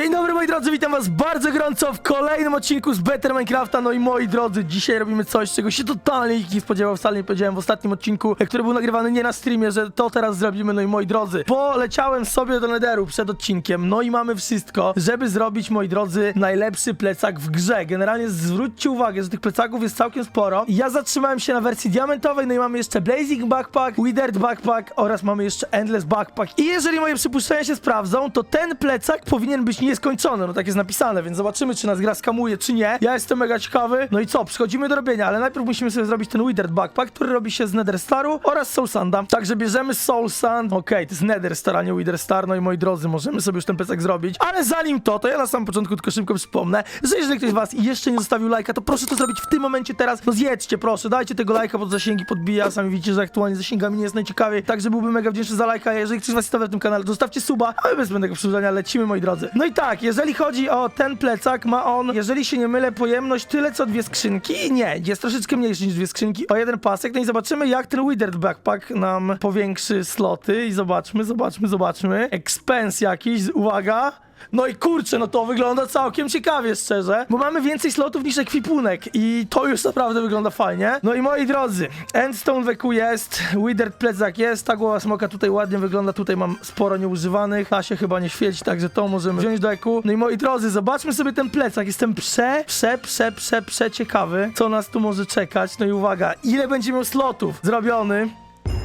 Dzień dobry moi drodzy, witam was bardzo gorąco w kolejnym odcinku z Better Minecrafta. No i moi drodzy, dzisiaj robimy coś, czego się totalnie nikt nie spodziewał, wcale nie powiedziałem w ostatnim odcinku, który był nagrywany nie na streamie, że to teraz zrobimy. No i moi drodzy, poleciałem sobie do Netheru przed odcinkiem, no i mamy wszystko, żeby zrobić, moi drodzy, najlepszy plecak w grze. Generalnie zwróćcie uwagę, że tych plecaków jest całkiem sporo. Ja zatrzymałem się na wersji diamentowej, no i mamy jeszcze Blazing Backpack, Withered Backpack oraz mamy jeszcze Endless Backpack. I jeżeli moje przypuszczenia się sprawdzą, to ten plecak powinien być nieskończony, no tak jest napisane, więc zobaczymy, czy nas gra skamuje, czy nie. Ja jestem mega ciekawy. No i co, przechodzimy do robienia, ale najpierw musimy sobie zrobić ten Withered Backpack, który robi się z Nether Staru oraz Soul Sanda. Także bierzemy Soul Sand, okej, to jest Nether Star, a nie Wither Star, no i moi drodzy, możemy sobie już ten plecak zrobić, ale zanim to, to ja na samym początku tylko szybko przypomnę, że jeżeli ktoś z was jeszcze nie zostawił lajka, to proszę to zrobić w tym momencie teraz, no zjedźcie proszę, dajcie tego lajka, pod zasięgi podbija, sami widzicie, że aktualnie zasięgami nie jest najciekawiej, także byłbym mega wdzięczny za lajka, jeżeli ktoś z was jest w tym kanale, zostawcie suba, a my bez zbędnego przedłużania lecimy, moi drodzy. No i jeżeli chodzi o ten plecak, ma on, jeżeli się nie mylę, pojemność tyle co dwie skrzynki, nie, jest troszeczkę mniejszy niż dwie skrzynki, o jeden pasek, no i zobaczymy jak ten Withered Backpack nam powiększy sloty i zobaczmy, zobaczmy, zobaczmy, expense jakiś, uwaga, no i kurczę, no to wygląda całkiem ciekawie, szczerze, bo mamy więcej slotów niż ekwipunek i to już naprawdę wygląda fajnie. No i moi drodzy, Endstone Weku jest, Withered plecak jest, ta głowa smoka tutaj ładnie wygląda, tutaj mam sporo nieużywanych, ta się chyba nie świeci, także to możemy wziąć do eku. No i moi drodzy, zobaczmy sobie ten plecak, jestem prze, prze, prze, prze, prze ciekawy, co nas tu może czekać. No i uwaga, ile będzie miał slotów zrobiony?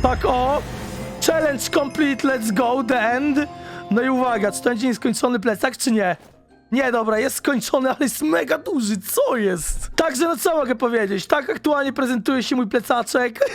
Tak o, challenge complete, let's go, the end. No i uwaga, czy to będzie nieskończony plecak, czy nie? Nie, dobra, jest skończony, ale jest mega duży, co jest? Także no co mogę powiedzieć, tak aktualnie prezentuje się mój plecaczek.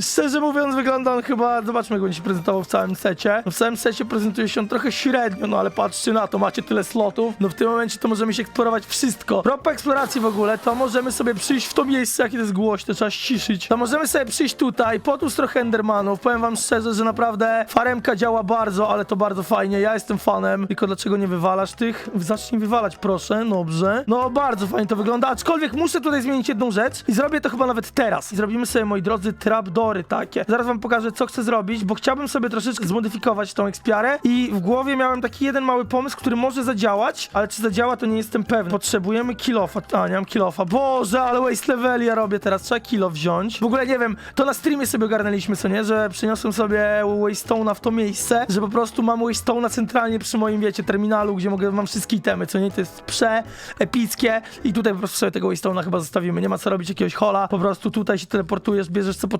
Szczerze mówiąc, wygląda on chyba. Zobaczmy, jak on się prezentował w całym secie. No, w całym secie prezentuje się on trochę średnio, no ale patrzcie na to, macie tyle slotów. No w tym momencie to możemy się eksplorować wszystko. Propos eksploracji w ogóle, to możemy sobie przyjść w to miejsce, jakie to jest głośne, trzeba ściszyć. To możemy sobie przyjść tutaj, potłuc trochę Endermanów. Powiem wam szczerze, że naprawdę faremka działa bardzo, ale to bardzo fajnie. Ja jestem fanem. Tylko dlaczego nie wywalasz tych? Zacznij wywalać, proszę. Dobrze. No bardzo fajnie to wygląda, aczkolwiek muszę tutaj zmienić jedną rzecz i zrobię to chyba nawet teraz. I zrobimy sobie, moi drodzy, trapdory takie. Zaraz wam pokażę, co chcę zrobić, bo chciałbym sobie troszeczkę zmodyfikować tą ekspiarę i w głowie miałem taki jeden mały pomysł, który może zadziałać, ale czy zadziała, to nie jestem pewny. Potrzebujemy kilofa. A, nie mam kilofa. Boże, ale waste leveli ja robię teraz. Trzeba kilo wziąć. W ogóle nie wiem, to na streamie sobie ogarnęliśmy, co nie? Że przyniosłem sobie wastestone'a w to miejsce, że po prostu mam wastestone'a centralnie przy moim, wiecie, terminalu, gdzie mogę, mam wszystkie itemy, co nie? To jest prze-epickie i tutaj po prostu sobie tego wastestone'a chyba zostawimy. Nie ma co robić jakiegoś hola, po prostu tutaj się teleportujesz, bierzesz co potrzebujesz,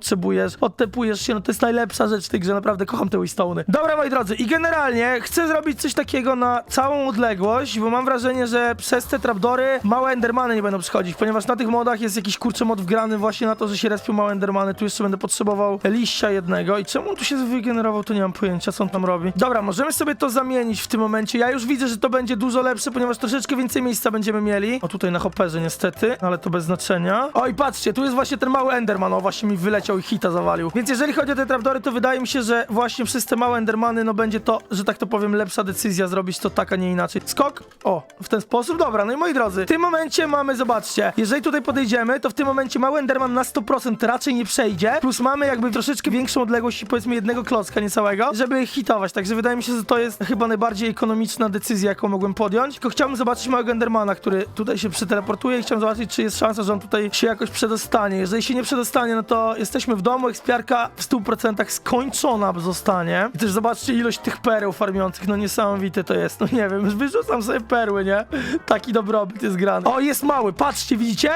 odtepujesz się, no to jest najlepsza rzecz w tej grze, naprawdę kocham te wastestone'y. Dobra, moi drodzy, i generalnie chcę zrobić coś takiego na całą odległość, bo mam wrażenie, że przez te trapdory małe endermany nie będą przychodzić, ponieważ na tych modach jest jakiś kurczę mod wgrany właśnie na to, że się respią małe endermany, tu jeszcze będę potrzebował liścia jednego i czemu on tu się wygenerował, to nie mam pojęcia, co on tam robi. Dobra, możemy sobie to zamienić w tym momencie, ja już widzę, że to będzie dużo lepsze, ponieważ troszeczkę więcej miejsca będziemy mieli. O, tutaj na hopperze niestety, ale to bez znaczenia. O, i patrzcie, tu jest właśnie ten mały enderman, o, właśnie mi wyleciał i hita zawalił. Więc jeżeli chodzi o te trapdory, to wydaje mi się, że właśnie przez te małe endermany, no będzie to, że tak to powiem, lepsza decyzja zrobić to tak, a nie inaczej. Skok, o, w ten sposób, dobra, no i moi drodzy, w tym momencie mamy, zobaczcie, jeżeli tutaj podejdziemy, to w tym momencie mały enderman na 100% raczej nie przejdzie, plus mamy jakby troszeczkę większą odległość, powiedzmy jednego klocka, nie całego, żeby hitować, także wydaje mi się, że to jest chyba najbardziej ekonomiczna decyzja, jaką mogłem podjąć, tylko chciałbym zobaczyć małego endermana, który tutaj się przeteleportuje i chciałem zobaczyć, czy jest szansa, że on tutaj się jakoś przedostanie. Jeżeli się nie przedostanie, no to jesteśmy w domu, ekspiarka w 100% skończona zostanie. I też zobaczcie ilość tych pereł farmiących, no niesamowite to jest, no nie wiem, wyrzucam sobie perły, nie? Taki dobrobyt jest grany. O, jest mały, patrzcie, widzicie?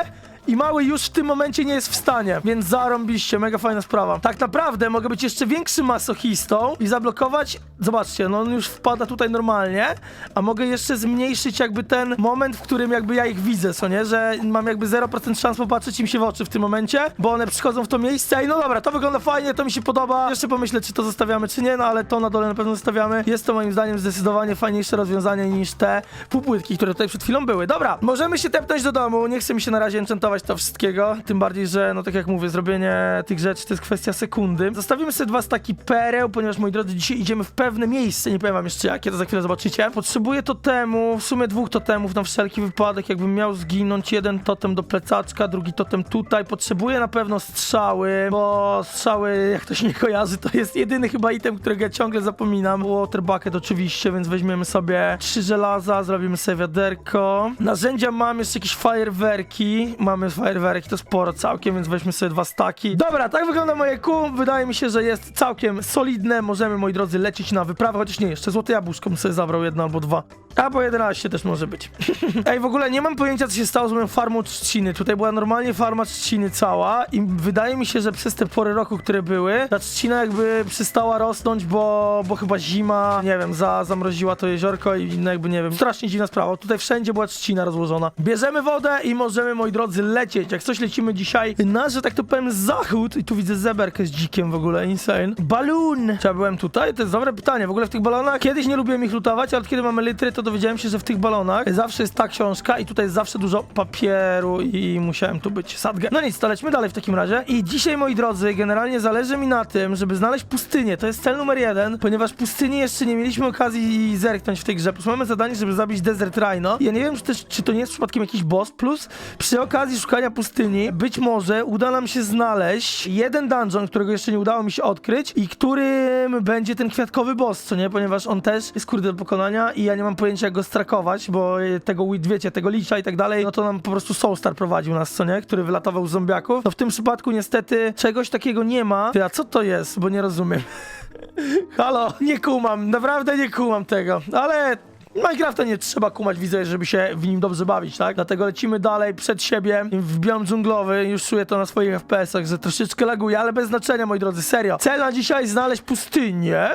I mały już w tym momencie nie jest w stanie, więc zarąbiście, mega fajna sprawa. Tak naprawdę mogę być jeszcze większym masochistą i zablokować, zobaczcie, no on już wpada tutaj normalnie, a mogę jeszcze zmniejszyć jakby ten moment, w którym jakby ja ich widzę, co nie, że mam jakby 0% szans popatrzeć im się w oczy w tym momencie, bo one przychodzą w to miejsce i no dobra, to wygląda fajnie, to mi się podoba. Jeszcze pomyślę, czy to zostawiamy, czy nie, no ale to na dole na pewno zostawiamy. Jest to moim zdaniem zdecydowanie fajniejsze rozwiązanie niż te półpłytki, które tutaj przed chwilą były. Dobra, możemy się tepnąć do domu, nie chcę mi się na razie enchantować pilnować to wszystkiego, tym bardziej, że no tak jak mówię, zrobienie tych rzeczy to jest kwestia sekundy. Zostawimy sobie dwa staki pereł, ponieważ moi drodzy, dzisiaj idziemy w pewne miejsce, nie powiem wam jeszcze jakie, to za chwilę zobaczycie. Potrzebuję totemu, w sumie dwóch totemów na wszelki wypadek, jakbym miał zginąć, jeden totem do plecaczka, drugi totem tutaj. Potrzebuję na pewno strzały, bo strzały, jak to się nie kojarzy, to jest jedyny chyba item, którego ja ciągle zapominam. Water bucket oczywiście, więc weźmiemy sobie trzy żelaza, zrobimy sobie wiaderko. Narzędzia mam, jeszcze jakieś fajerwerki. Mamy fajerwerki, to sporo całkiem, więc weźmy sobie dwa staki. Dobra, tak wygląda moje kół. Wydaje mi się, że jest całkiem solidne. Możemy, moi drodzy, lecieć na wyprawę, chociaż nie, jeszcze złote jabłuszko bym sobie zabrał jedno albo dwa. Albo 11 też może być. Ej, w ogóle nie mam pojęcia, co się stało z moją farmą trzciny. Tutaj była normalnie farma trzciny cała i wydaje mi się, że przez te pory roku, które były, ta trzcina jakby przestała rosnąć, bo, bo chyba zima, nie wiem, za, zamroziła to jeziorko i no jakby, nie wiem, strasznie dziwna sprawa. Tutaj wszędzie była trzcina rozłożona. Bierzemy wodę i możemy, moi drodzy, lecieć. Jak coś lecimy dzisiaj na, że tak to powiem, zachód i tu widzę zeberkę z dzikiem w ogóle, insane. Balloon! Czy ja byłem tutaj? To jest dobre pytanie. W ogóle w tych balonach kiedyś nie lubiłem ich lutować, ale kiedy mamy litry, to dowiedziałem się, że w tych balonach zawsze jest ta książka i tutaj jest zawsze dużo papieru i musiałem tu być sadgę. No nic, to lećmy dalej w takim razie. I dzisiaj, moi drodzy, generalnie zależy mi na tym, żeby znaleźć pustynię. To jest cel numer jeden, ponieważ pustyni jeszcze nie mieliśmy okazji zerknąć w tej grze. Plus mamy zadanie, żeby zabić Desert Rhino. Ja nie wiem, czy, też, czy to nie jest przypadkiem jakiś boss. Plus przy okazji szukania pustyni być może uda nam się znaleźć jeden dungeon, którego jeszcze nie udało mi się odkryć i którym będzie ten kwiatkowy boss, co nie? Ponieważ on też jest kurde do pokonania i ja nie mam pojęcia jak go strakować, bo e, tego, wiecie, tego licza i tak dalej, no to nam po prostu Soulstar prowadził nas, co nie? Który wylatował z zombiaków. No w tym przypadku niestety czegoś takiego nie ma. Ty, a co to jest? Bo nie rozumiem. Halo, nie kumam, naprawdę nie kumam tego, ale Minecrafta nie trzeba kumać, widzę, żeby się w nim dobrze bawić, tak? Dlatego lecimy dalej przed siebie w biom dżunglowy, już czuję to na swoich FPS-ach, że troszeczkę laguje, ale bez znaczenia, moi drodzy, serio. Cel na dzisiaj znaleźć pustynię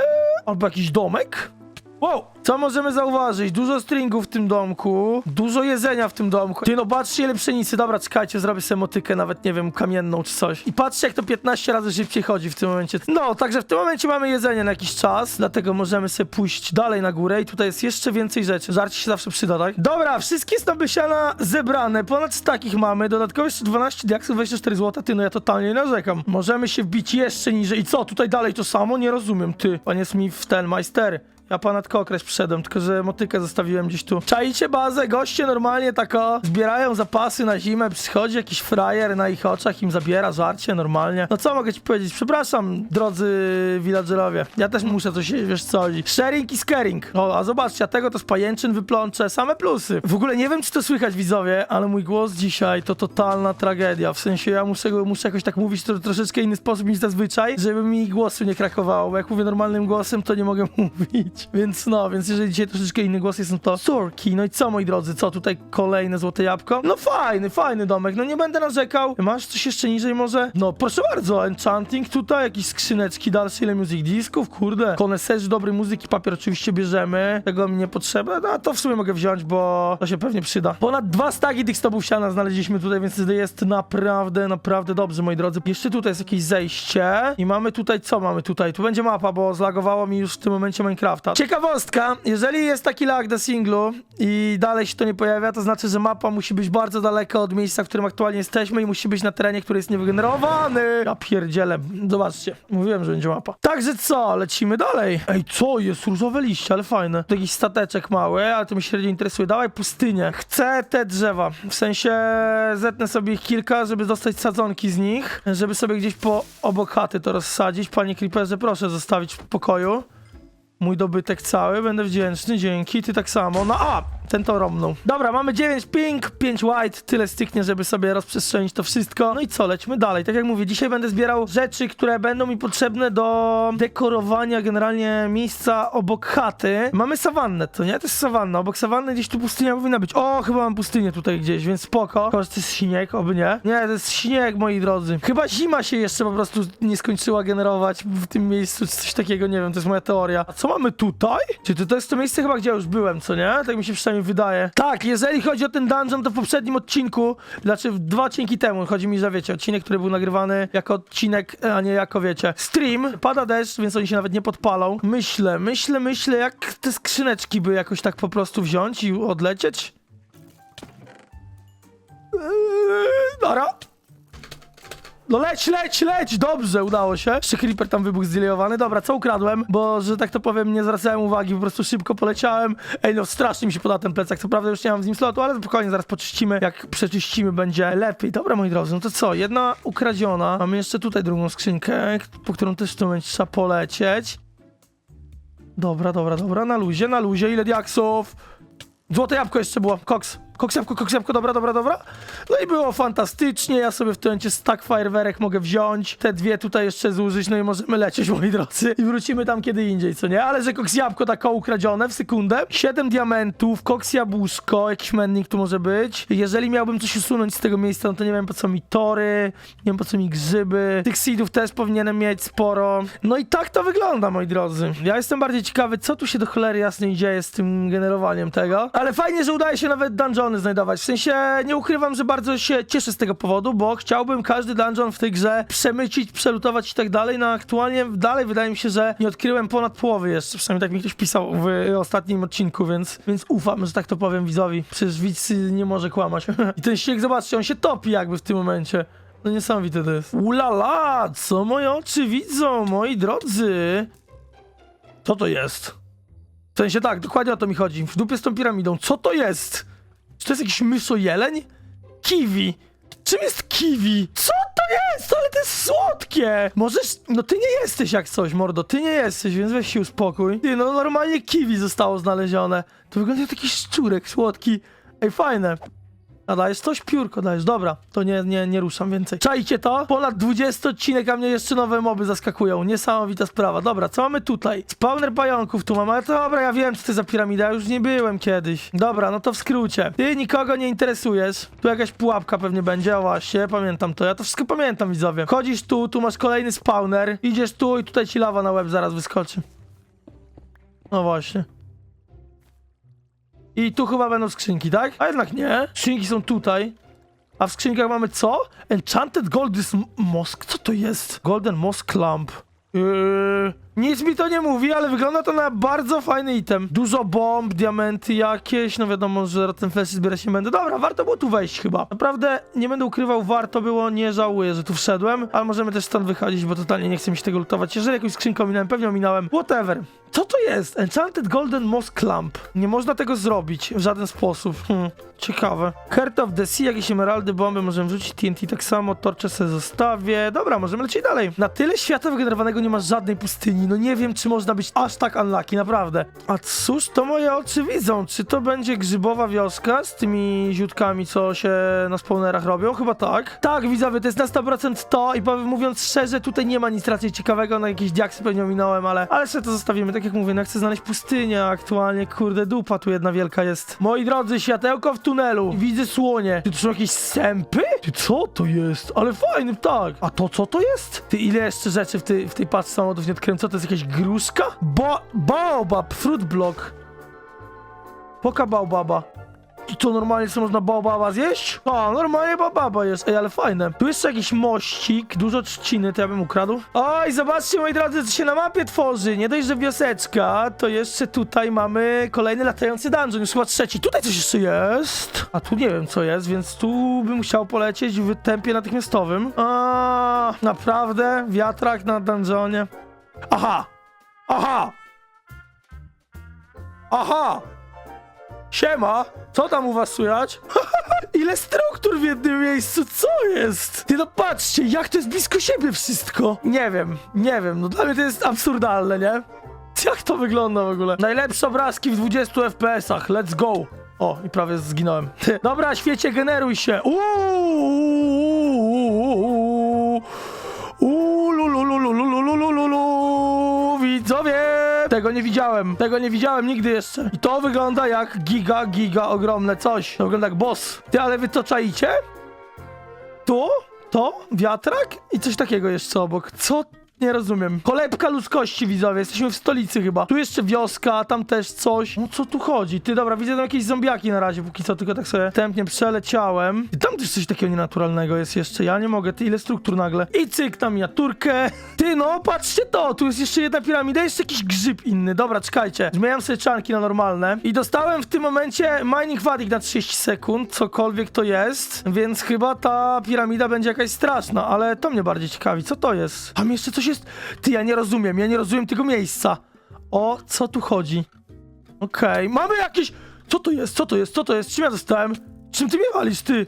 albo jakiś domek. Wow! Co możemy zauważyć? Dużo stringów w tym domku, dużo jedzenia w tym domku. Ty no, patrzcie ile pszenicy. Dobra, czekajcie, zrobię sobie motykę, nawet nie wiem, kamienną czy coś. I patrzcie, jak to 15 razy szybciej chodzi w tym momencie. No, także w tym momencie mamy jedzenie na jakiś czas, dlatego możemy sobie pójść dalej na górę i tutaj jest jeszcze więcej rzeczy. Żarcie się zawsze przyda, tak? Dobra, wszystkie stopy siana zebrane, ponad 100 takich mamy, dodatkowo jeszcze 12 diaksów, 24 zł, ty, no ja totalnie nie narzekam. Możemy się wbić jeszcze niżej. I co, tutaj dalej to samo? Nie rozumiem, ty. Panie Smith, ten majster. Ja ponad okres przyszedłem, tylko że motykę zostawiłem gdzieś tu. Czajcie bazę, goście normalnie tako zbierają zapasy na zimę, przychodzi jakiś frajer na ich oczach, im zabiera żarcie normalnie. No co mogę ci powiedzieć? Przepraszam, drodzy villagerowie. Ja też muszę coś wiesz co. Sharing i scaring. O, a zobaczcie, a tego to z pajęczyn wyplączę, same plusy. W ogóle nie wiem, czy to słychać widzowie, ale mój głos dzisiaj to totalna tragedia. W sensie ja muszę, muszę jakoś tak mówić to troszeczkę inny sposób niż zazwyczaj, żeby mi głosu nie krakowało, bo jak mówię normalnym głosem, to nie mogę mówić. Więc no, więc jeżeli dzisiaj troszeczkę inny głos jest, no to sorki. No i co, moi drodzy, co tutaj kolejne złote jabłko? No fajny, fajny domek, no nie będę narzekał. Masz coś jeszcze niżej może? No proszę bardzo, enchanting tutaj, jakieś skrzyneczki dalsze, ile music disków, kurde. Koneserzy dobrej muzyki, papier oczywiście bierzemy. Tego mi nie potrzeba, no to w sumie mogę wziąć, bo to się pewnie przyda. Ponad dwa stagi tych stopów siana znaleźliśmy tutaj, więc jest naprawdę, naprawdę dobrze, moi drodzy. Jeszcze tutaj jest jakieś zejście i mamy tutaj, co mamy tutaj? Tu będzie mapa, bo zlagowało mi już w tym momencie Ciekawostka, jeżeli jest taki lag do singlu i dalej się to nie pojawia, to znaczy, że mapa musi być bardzo daleko od miejsca, w którym aktualnie jesteśmy i musi być na terenie, który jest niewygenerowany. Ja pierdzielę. Zobaczcie, mówiłem, że będzie mapa. Także co, lecimy dalej. Ej, co jest? Różowe liście, ale fajne. To jakiś stateczek mały, ale to mi średnio interesuje. Dawaj pustynię. Chcę te drzewa. W sensie zetnę sobie ich kilka, żeby dostać sadzonki z nich, żeby sobie gdzieś po obok chaty to rozsadzić. Panie Creeperze, proszę zostawić w pokoju. Mój dobytek cały, będę wdzięczny, dzięki, ty tak samo. No a, ten to romnął. Dobra, mamy 9 pink, 5 white, tyle styknie, żeby sobie rozprzestrzenić to wszystko. No i co, lecimy dalej. Tak jak mówię, dzisiaj będę zbierał rzeczy, które będą mi potrzebne do dekorowania generalnie miejsca obok chaty. Mamy sawannę, to nie? To jest sawanna. Obok sawanny gdzieś tu pustynia powinna być. O, chyba mam pustynię tutaj gdzieś, więc spoko. Że to jest śnieg, oby nie. Nie, to jest śnieg, moi drodzy. Chyba zima się jeszcze po prostu nie skończyła generować w tym miejscu, czy coś takiego, nie wiem, to jest moja teoria. A co mamy tutaj? Czy to, to jest to miejsce chyba, gdzie ja już byłem, co nie? Tak mi się przynajmniej wydaje. Tak, jeżeli chodzi o ten dungeon, to w poprzednim odcinku, znaczy dwa odcinki temu, chodzi mi, że wiecie, odcinek, który był nagrywany jako odcinek, a nie jako, wiecie, stream. Pada deszcz, więc oni się nawet nie podpalą. Myślę, myślę, myślę, jak te skrzyneczki by jakoś tak po prostu wziąć i odlecieć. Eee, Dobra. No leć, leć, leć! Dobrze, udało się. Jeszcze creeper tam wybuchł zdelayowany. Dobra, co ukradłem? Bo, że tak to powiem, nie zwracałem uwagi, po prostu szybko poleciałem. Ej, no strasznie mi się poda ten plecak. Co prawda już nie mam z nim slotu, ale spokojnie, zaraz poczyścimy. Jak przeczyścimy, będzie lepiej. Dobra, moi drodzy, no to co? Jedna ukradziona. Mamy jeszcze tutaj drugą skrzynkę, po którą też w tym momencie trzeba polecieć. Dobra, dobra, dobra, na luzie, na luzie. Ile diaksów? Złote jabłko jeszcze było. Koks. Koks jabłko, koks jabłko, dobra, dobra, dobra. No i było fantastycznie. Ja sobie w tym momencie stack fajerwerek mogę wziąć. Te dwie tutaj jeszcze zużyć, no i możemy lecieć, moi drodzy. I wrócimy tam kiedy indziej, co nie? Ale że koks jabłko tak ukradzione w sekundę. Siedem diamentów, koks jabłuszko, jakiś mennik tu może być. Jeżeli miałbym coś usunąć z tego miejsca, no to nie wiem po co mi tory, nie wiem po co mi grzyby. Tych seedów też powinienem mieć sporo. No i tak to wygląda, moi drodzy. Ja jestem bardziej ciekawy, co tu się do cholery jasnej dzieje z tym generowaniem tego. Ale fajnie, że udaje się nawet znajdować. W sensie nie ukrywam, że bardzo się cieszę z tego powodu, bo chciałbym każdy dungeon w tej grze przemycić, przelutować i tak dalej. No aktualnie dalej wydaje mi się, że nie odkryłem ponad połowy jeszcze. Przynajmniej tak mi ktoś pisał w ostatnim odcinku, więc, więc ufam, że tak to powiem widzowi. Przecież widz nie może kłamać. I ten śnieg, zobaczcie, on się topi jakby w tym momencie. No niesamowite to jest. Ulala, co moje oczy widzą, moi drodzy. Co to jest? W sensie tak, dokładnie o to mi chodzi. W dupie z tą piramidą. Co to jest? Czy to jest jakiś mysojeleń? Kiwi. Czym jest kiwi? Co to jest? Ale to jest słodkie! Możesz... No ty nie jesteś jak coś, mordo. Ty nie jesteś, więc weź się uspokój. Ty, no normalnie kiwi zostało znalezione. To wygląda jak taki szczurek słodki. Ej, fajne. A dajesz coś? Piórko dajesz, dobra. To nie, nie, nie ruszam więcej. Czajcie to? Ponad 20 odcinek, a mnie jeszcze nowe moby zaskakują. Niesamowita sprawa. Dobra, co mamy tutaj? Spawner pająków tu mam, ale to dobra, ja wiem, co to za piramida, już nie byłem kiedyś. Dobra, no to w skrócie. Ty nikogo nie interesujesz. Tu jakaś pułapka pewnie będzie, o właśnie, pamiętam to. Ja to wszystko pamiętam, widzowie. Chodzisz tu, tu masz kolejny spawner. Idziesz tu i tutaj ci lawa na łeb zaraz wyskoczy. No właśnie. I tu chyba będą skrzynki, tak? A jednak nie. Skrzynki są tutaj. A w skrzynkach mamy co? Enchanted Gold's Mosk. Co to jest? Golden Mosk Lamp. Yy, nic mi to nie mówi, ale wygląda to na bardzo fajny item. Dużo bomb, diamenty jakieś, no wiadomo, że ten flash zbierać nie będę. Dobra, warto było tu wejść chyba. Naprawdę, nie będę ukrywał, warto było, nie żałuję, że tu wszedłem, ale możemy też stąd wychodzić, bo totalnie nie chcę mi się tego lutować. Jeżeli jakąś skrzynkę ominąłem, pewnie ominąłem. Whatever. Co to jest? Enchanted Golden Mosk Lamp. Nie można tego zrobić w żaden sposób. Hmm, ciekawe. Heart of the Sea, jakieś emeraldy, bomby, możemy wrzucić TNT tak samo, torcze sobie zostawię. Dobra, możemy lecieć dalej. Na tyle świata wygenerowanego nie ma żadnej pustyni. No nie wiem, czy można być aż tak unlucky, naprawdę. A cóż to moje oczy widzą? Czy to będzie grzybowa wioska z tymi ziutkami, co się na spawnerach robią? Chyba tak. Tak, widzowie, to jest na 100% to i powiem, mówiąc szczerze, tutaj nie ma nic raczej ciekawego, na jakieś diaksy pewnie ominąłem, ale, ale sobie to zostawimy. Tak jak mówię, no, chcę znaleźć pustynię, aktualnie, kurde, dupa tu jedna wielka jest. Moi drodzy, światełko w tunelu. Widzę słonie. Ty, to są jakieś sępy? Ty, co to jest? Ale fajny ptak. A to co to jest? Ty, ile jeszcze rzeczy w tej, w tej paczce samochodów nie odkryłem? Co to jest, jakaś gruszka? Bo... Baobab, fruit block. Poka baobaba. I to normalnie co można baobaba zjeść? A, normalnie baobaba jest. Ej, ale fajne. Tu jest jakiś mościk, dużo trzciny, to ja bym ukradł. Oj, zobaczcie moi drodzy, co się na mapie tworzy. Nie dość, że wioseczka, to jeszcze tutaj mamy kolejny latający dungeon, już chyba trzeci. Tutaj coś jeszcze jest. A tu nie wiem co jest, więc tu bym chciał polecieć w tempie natychmiastowym. A, naprawdę? Wiatrak na dungeonie. Aha! Aha! Aha! Siema! Co tam u was słychać? Ile struktur w jednym miejscu, co jest? Ty no patrzcie, jak to jest blisko siebie wszystko! Nie wiem, nie wiem, no dla mnie to jest absurdalne, nie? Jak to wygląda w ogóle? Najlepsze obrazki w 20 FPS-ach, let's go! O, i prawie zginąłem. Dobra, świecie, generuj się! Uuuu! Tego nie widziałem, tego nie widziałem nigdy jeszcze. I to wygląda jak giga, giga ogromne coś. To wygląda jak boss. Ty, ale wy to czaicie? Tu? To? Wiatrak? I coś takiego jeszcze obok. Co Nie rozumiem. Kolebka ludzkości, widzowie. Jesteśmy w stolicy chyba. Tu jeszcze wioska, tam też coś. No co tu chodzi? Ty, dobra, widzę tam jakieś zombiaki na razie, póki co, tylko tak sobie tępnie przeleciałem. I tam też coś takiego nienaturalnego jest jeszcze. Ja nie mogę, ty, ile struktur nagle. I cyk, na miniaturkę. Ty, no, patrzcie to. Tu jest jeszcze jedna piramida, jeszcze jakiś grzyb inny. Dobra, czekajcie. Zmieniam sobie czanki na normalne. I dostałem w tym momencie mining fatigue na 30 sekund, cokolwiek to jest. Więc chyba ta piramida będzie jakaś straszna, ale to mnie bardziej ciekawi. Co to jest? Tam jeszcze coś jest. Ty, ja nie rozumiem, ja nie rozumiem tego miejsca. O co tu chodzi? Okej, mamy jakieś. Co to jest? Co to jest? Co to jest? Czym ja dostałem? Czym ty mnie walisz, ty?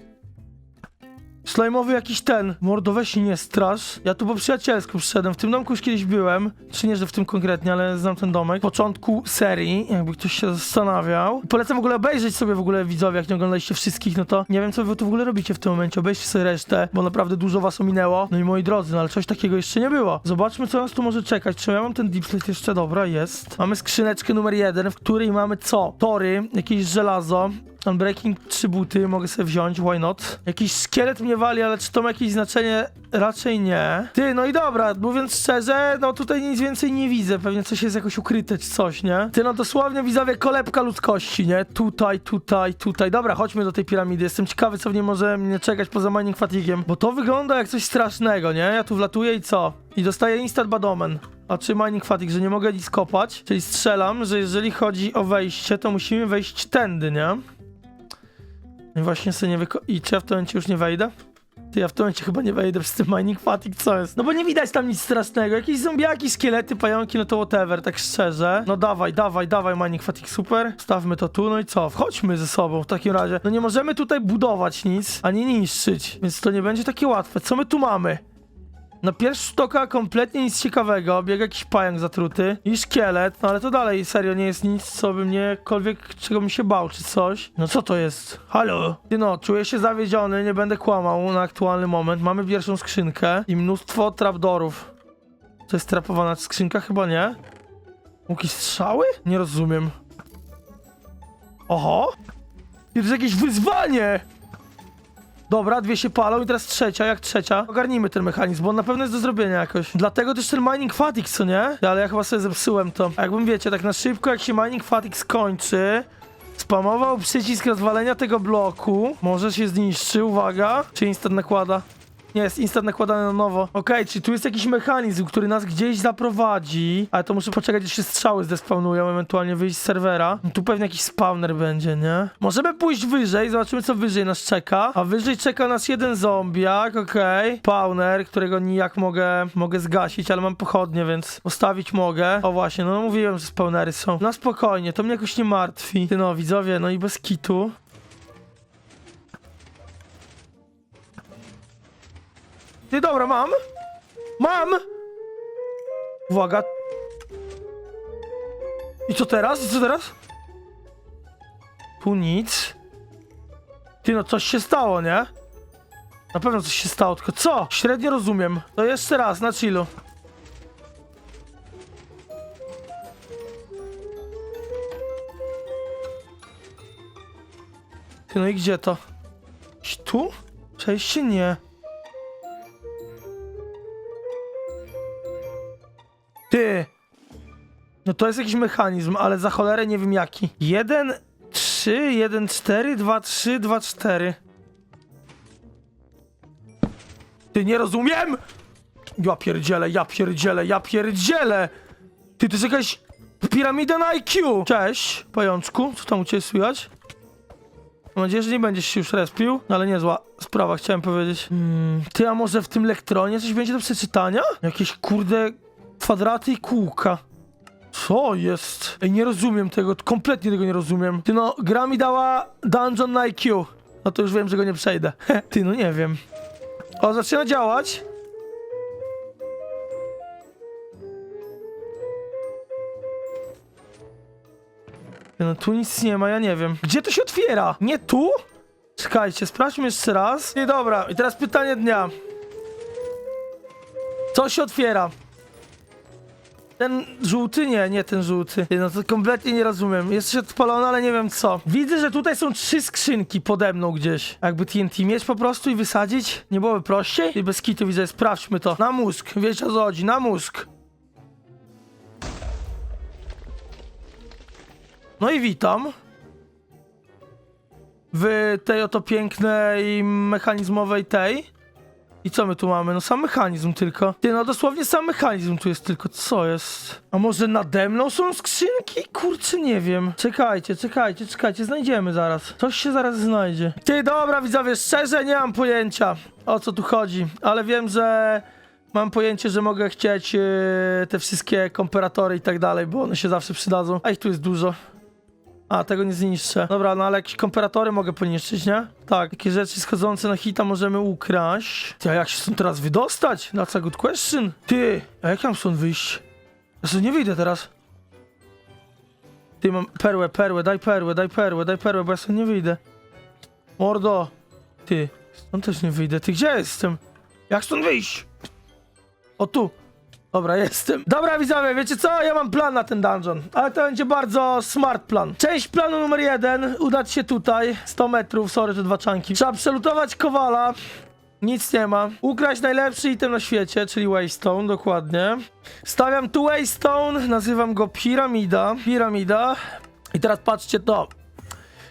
Slajmowy jakiś ten. Mordo, weź nie strasz. Ja tu po przyjacielsku przyszedłem. W tym domku już kiedyś byłem. Czy nie, że w tym konkretnie, ale znam ten domek. Początku serii, jakby ktoś się zastanawiał. Polecam w ogóle obejrzeć sobie w ogóle widzowie, jak nie oglądaliście wszystkich, no to nie wiem, co wy tu w ogóle robicie w tym momencie. Obejrzcie sobie resztę, bo naprawdę dużo was ominęło. No i moi drodzy, no ale coś takiego jeszcze nie było. Zobaczmy, co nas tu może czekać. Czy ja mam ten deep slate jeszcze? Dobra, jest. Mamy skrzyneczkę numer jeden, w której mamy co? Tory, jakieś żelazo, Unbreaking trzy buty mogę sobie wziąć, why not? Jakiś szkielet mnie wali, ale czy to ma jakieś znaczenie? Raczej nie. Ty, no i dobra, mówiąc szczerze, no tutaj nic więcej nie widzę. Pewnie coś jest jakoś ukryte czy coś, nie? Ty, no dosłownie widzowie kolebka ludzkości, nie? Tutaj, tutaj, tutaj. Dobra, chodźmy do tej piramidy. Jestem ciekawy, co w niej może mnie czekać poza mining fatigiem. Bo to wygląda jak coś strasznego, nie? Ja tu wlatuję i co? I dostaję instant badomen. A czy mining fatigue, że nie mogę nic kopać? Czyli strzelam, że jeżeli chodzi o wejście, to musimy wejść tędy, nie? Właśnie sobie nie wyko... I czy ja w tym momencie już nie wejdę? Ty, ja w tym momencie chyba nie wejdę przez ten mining fatigue, co jest? No bo nie widać tam nic strasznego. Jakieś zombiaki, szkielety, pająki, no to whatever, tak szczerze. No dawaj, dawaj, dawaj mining fatigue, super. Stawmy to tu, no i co? Wchodźmy ze sobą w takim razie. No nie możemy tutaj budować nic, ani niszczyć, więc to nie będzie takie łatwe. Co my tu mamy? Na pierwszy rzut oka kompletnie nic ciekawego, biega jakiś pająk zatruty i szkielet, no ale to dalej serio nie jest nic, co by mniekolwiek, czego mi się bał, czy coś. No co to jest? Halo? Ty no, czuję się zawiedziony, nie będę kłamał na aktualny moment. Mamy pierwszą skrzynkę i mnóstwo trapdorów. To jest trapowana skrzynka? Chyba nie. Łuki strzały? Nie rozumiem. Oho! Jest jakieś wyzwanie! Dobra, dwie się palą i teraz trzecia, jak trzecia. Ogarnijmy ten mechanizm, bo on na pewno jest do zrobienia jakoś. Dlatego też ten mining fatigue, co nie? Ale ja chyba sobie zepsułem to. Jakbym wiecie, tak na szybko, jak się mining fatigue skończy, spamował przycisk rozwalenia tego bloku, może się zniszczy, uwaga. Czy instant nakłada? Nie, jest instant nakładany na nowo. Okej, czyli tu jest jakiś mechanizm, który nas gdzieś zaprowadzi. Ale to muszę poczekać, aż się strzały zdespawnują, ewentualnie wyjść z serwera. No Tu pewnie jakiś spawner będzie, nie? Możemy pójść wyżej, zobaczymy co wyżej nas czeka. A wyżej czeka nas jeden zombiak, okej. Spawner, którego nijak mogę, mogę zgasić, ale mam pochodnie, więc postawić mogę. O właśnie, no mówiłem, że spawnery są. Na spokojnie, to mnie jakoś nie martwi. Ty no, widzowie, no i bez kitu. Ty, dobra, mam. Mam! Uwaga. I co teraz? I co teraz? Tu nic. Ty, no coś się stało, nie? Na pewno coś się stało, tylko co? Średnio rozumiem. To jeszcze raz, na chillu. Ty, no i gdzie to? Tu? Przejście? Nie. Ty! No to jest jakiś mechanizm, ale za cholerę nie wiem jaki. 1, 3, 1, 4, 2, 3, 2, 4. Ty nie rozumiem! Ja pierdzielę, ja pierdzielę, ja pierdzielę! Ty, to jest jakaś piramida na IQ! Cześć, pajączku, co tam u ciebie słychać? Mam nadzieję, że nie będziesz się już respił, no ale niezła sprawa, chciałem powiedzieć. Hmm, ty, a może w tym lektronie coś będzie do przeczytania? Jakieś kurde kwadraty i kółka. Co jest? Ej, nie rozumiem tego, kompletnie tego nie rozumiem. Ty no, gra mi dała dungeon na IQ. No to już wiem, że go nie przejdę. Ty, no nie wiem. O, zaczyna działać. No tu nic nie ma, ja nie wiem. Gdzie to się otwiera? Nie tu? Czekajcie, sprawdźmy jeszcze raz. I dobra, i teraz pytanie dnia. Co się otwiera? Ten żółty? Nie, nie ten żółty. Ty, No to kompletnie nie rozumiem. Jest jeszcze odpalony, ale nie wiem co. Widzę, że tutaj są trzy skrzynki pode mną gdzieś. Jakby TNT mieć po prostu i wysadzić? Nie byłoby prościej? I bez kitu widzę, sprawdźmy to. Na mózg, wiecie o co chodzi, na mózg. No i witam. W tej oto pięknej mechanizmowej tej. I co my tu mamy? No sam mechanizm tylko. Ty, no dosłownie sam mechanizm tu jest tylko. Co jest? A może nade mną są skrzynki? Kurczę, nie wiem. Czekajcie, czekajcie, czekajcie, znajdziemy zaraz. Coś się zaraz znajdzie. Ty, dobra, widzowie, szczerze nie mam pojęcia o co tu chodzi, ale wiem, że mam pojęcie, że mogę chcieć yy, te wszystkie komparatory i tak dalej, bo one się zawsze przydadzą. A ich tu jest dużo. A, tego nie zniszczę. Dobra, no ale jakieś komparatory mogę poniszczyć, nie? Tak, takie rzeczy schodzące na hita możemy ukraść. Ty, a jak się stąd teraz wydostać? That's a good question. Ty, a jak mam stąd wyjść? Ja stąd nie wyjdę teraz. Ty, mam perłę, perłę, daj perłę, daj perłę, daj perłę, bo ja stąd nie wyjdę. Mordo. Ty, stąd też nie wyjdę. Ty, gdzie jestem? Jak stąd wyjść? O, tu. Dobra, jestem. Dobra, widzowie, wiecie co? Ja mam plan na ten dungeon, ale to będzie bardzo smart plan. Część planu numer jeden, udać się tutaj, 100 metrów, sorry, te dwa czanki. Trzeba przelutować Kowala, nic nie ma. Ukraść najlepszy item na świecie, czyli Waystone, dokładnie. Stawiam tu Waystone, nazywam go Piramida. Piramida. I teraz patrzcie to.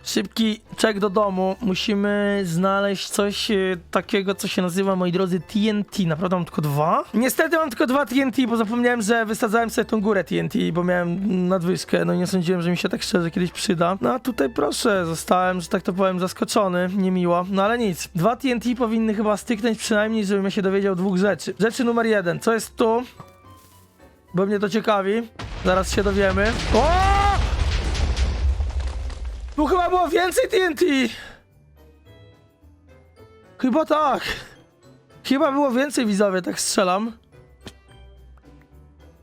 Szybki czek do domu. Musimy znaleźć coś e, takiego, co się nazywa, moi drodzy, TNT. Naprawdę mam tylko dwa? Niestety mam tylko dwa TNT, bo zapomniałem, że wysadzałem sobie tą górę TNT, bo miałem nadwyżkę. No i nie sądziłem, że mi się tak szczerze kiedyś przyda. No a tutaj proszę, zostałem, że tak to powiem, zaskoczony. Niemiło. No ale nic. Dwa TNT powinny chyba styknąć przynajmniej, żebym ja się dowiedział dwóch rzeczy. Rzeczy numer jeden. Co jest tu? Bo mnie to ciekawi. Zaraz się dowiemy. O! Tu chyba było więcej TNT! Chyba tak. Chyba było więcej widzowie, tak strzelam.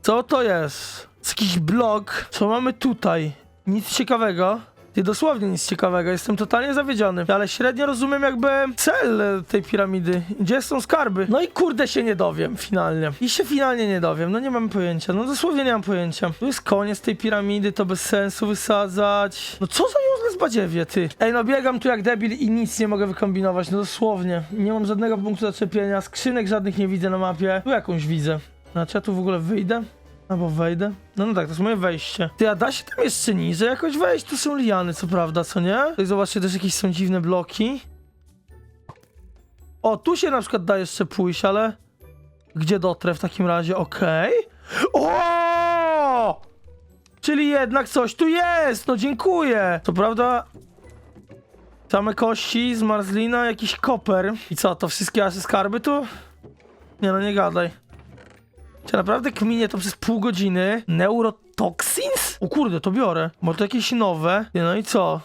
Co to jest? jest jakiś blok. Co mamy tutaj? Nic ciekawego. Ty dosłownie nic ciekawego, jestem totalnie zawiedziony. Ale średnio rozumiem jakby cel tej piramidy. Gdzie są skarby? No i kurde się nie dowiem finalnie. I się finalnie nie dowiem, no nie mam pojęcia. No dosłownie nie mam pojęcia. Tu jest koniec tej piramidy, to bez sensu wysadzać. No co za useless badziewie, ty? Ej, no biegam tu jak debil i nic nie mogę wykombinować, no dosłownie. Nie mam żadnego punktu zaczepienia, skrzynek żadnych nie widzę na mapie. Tu jakąś widzę. Znaczy ja tu w ogóle wyjdę? Albo wejdę? No, no tak, to jest moje wejście. Ty, a da się tam jeszcze niżej jakoś wejść? Tu są liany, co prawda, co nie? Tutaj zobaczcie, też jakieś są dziwne bloki. O, tu się na przykład da jeszcze pójść, ale... Gdzie dotrę w takim razie? Okej. O! Czyli jednak coś tu jest! No dziękuję! To prawda... Same kości, zmarzlina, jakiś koper. I co, to wszystkie nasze skarby tu? Nie no, nie gadaj. Czy naprawdę kminie to przez pół godziny? Neurotoxins? O kurde, to biorę. Bo to jakieś nowe. Nie, No i co?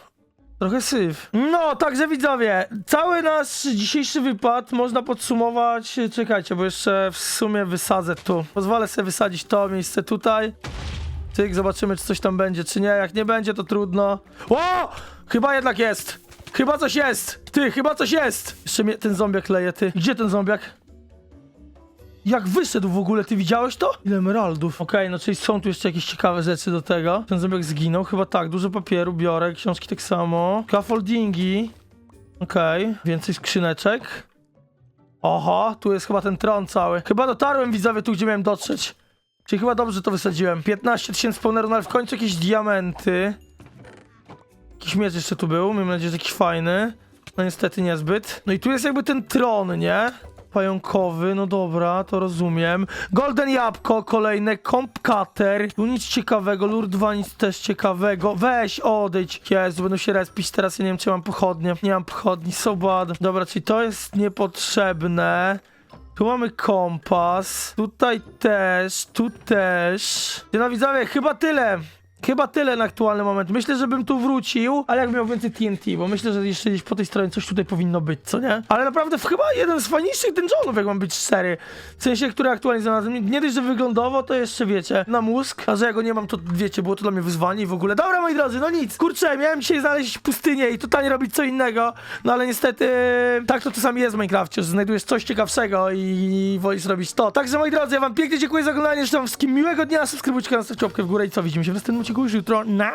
Trochę syf. No, także widzowie, cały nasz dzisiejszy wypad można podsumować. Czekajcie, bo jeszcze w sumie wysadzę tu. Pozwolę sobie wysadzić to miejsce tutaj. Tyk, zobaczymy, czy coś tam będzie, czy nie. Jak nie będzie, to trudno. O! Chyba jednak jest. Chyba coś jest. Ty, chyba coś jest. Jeszcze mnie ten zombiak leje, ty. Gdzie ten zombiak? Jak wyszedł w ogóle, ty widziałeś to? Ile emeraldów. Okej, no czyli są tu jeszcze jakieś ciekawe rzeczy do tego. Ten zombiak zginął, chyba tak, dużo papieru biorę, książki tak samo. Scaffoldingi. Okej, więcej skrzyneczek. Oho, tu jest chyba ten tron cały. Chyba dotarłem, widzowie, tu gdzie miałem dotrzeć. Czyli chyba dobrze to wysadziłem. 15 tysięcy spawnerów, no ale w końcu jakieś diamenty. Jakiś miecz jeszcze tu był, mam nadzieję, że jakiś fajny. No niestety niezbyt. No i tu jest jakby ten tron, nie? Pająkowy, no dobra, to rozumiem. Golden Jabłko, kolejne, Comp Cutter. Tu nic ciekawego, Lure 2 nic też ciekawego. Weź, odejdź. Jezu, będą się respić teraz, ja nie wiem, czy mam pochodnie. Nie mam pochodni, so bad. Dobra, czyli to jest niepotrzebne. Tu mamy kompas, tutaj też, tu też. Widzowie, chyba tyle. Chyba tyle na aktualny moment. Myślę, że bym tu wrócił, ale jak miał więcej TNT, bo myślę, że jeszcze gdzieś po tej stronie coś tutaj powinno być, co nie? Ale naprawdę chyba jeden z fajniejszych dungeonów, jak mam być szczery. W sensie, który aktualnie znalazłem. Nie dość, że wyglądowo, to jeszcze wiecie, na mózg. A że ja go nie mam, to wiecie, było to dla mnie wyzwanie i w ogóle. Dobra, moi drodzy, no nic. Kurczę, miałem dzisiaj znaleźć pustynię i totalnie robić co innego. No ale niestety, tak to czasami jest w Minecrafcie, że znajdujesz coś ciekawszego i wolisz robić to. Także, moi drodzy, ja wam pięknie dziękuję za oglądanie. Życzę wam wszystkim miłego dnia. Subskrybujcie kanał, stawcie łapkę w górę i co? Widzimy się w następnym odcinku już jutro. Na!